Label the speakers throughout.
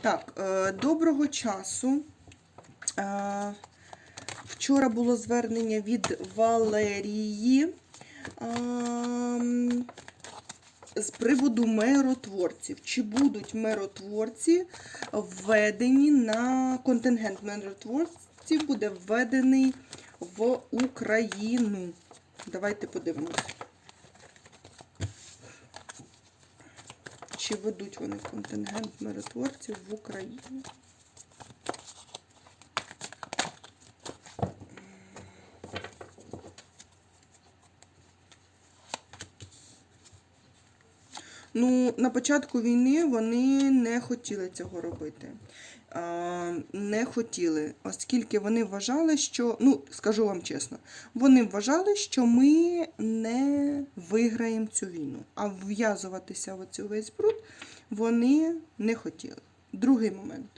Speaker 1: Так, е, доброго часу. Е, Вчора було звернення від Валерії ем, з приводу миротворців. Чи будуть миротворці введені на контингент миротворців буде введений в Україну? Давайте подивимось. Чи ведуть вони контингент миротворців в Україну? Ну, на початку війни вони не хотіли цього робити. Не хотіли, оскільки вони вважали, що, ну, скажу вам чесно, вони вважали, що ми не виграємо цю війну. А вв'язуватися в цю весь бруд вони не хотіли. Другий момент.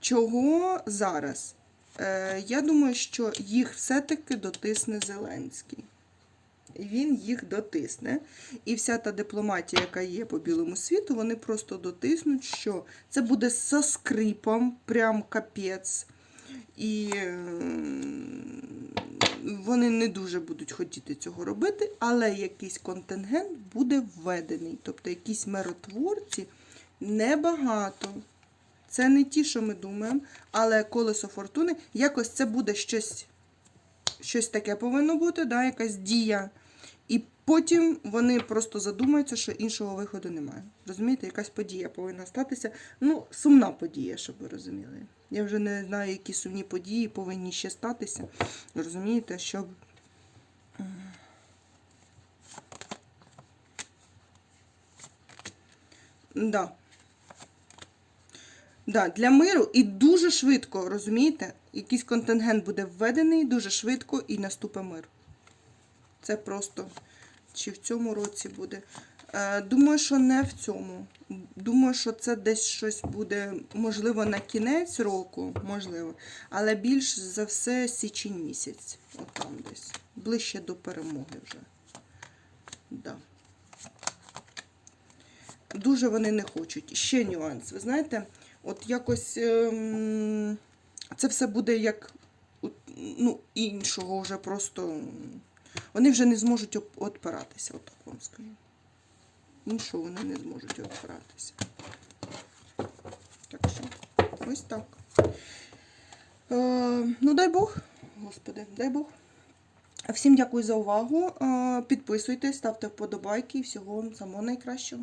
Speaker 1: Чого зараз? Е, я думаю, що їх все-таки дотисне Зеленський. Він їх дотисне. І вся та дипломатія, яка є по білому світу, вони просто дотиснуть, що це буде со скрипом, прям капець. І е, вони не дуже будуть хотіти цього робити, але якийсь контингент буде введений. Тобто якісь миротворці небагато. Це не ті, що ми думаємо, але колесо фортуни, якось це буде щось, щось таке повинно бути, да, якась дія. Потім вони просто задумаються, що іншого виходу немає. Розумієте, якась подія повинна статися. Ну, сумна подія, щоб ви розуміли. Я вже не знаю, які сумні події повинні ще статися. Розумієте, щоб. Да. Да, для миру і дуже швидко, розумієте? Якийсь контингент буде введений дуже швидко і наступить мир. Це просто чи в цьому році буде. Е, Думаю, що не в цьому. Думаю, що це десь щось буде, можливо, на кінець року, можливо, але більш за все січень місяць. Отам десь. Ближче до перемоги вже. Да. Дуже вони не хочуть. Ще нюанс. Ви знаєте, от якось ем, це все буде як от, ну, іншого вже просто. Вони вже не зможуть оп- от так вам скажу. Іншого вони не зможуть отпиратися. Так що, ось так. Е, ну, дай Бог, Господи, дай Бог. Всім дякую за увагу. Е, підписуйтесь, ставте вподобайки і всього вам самого найкращого.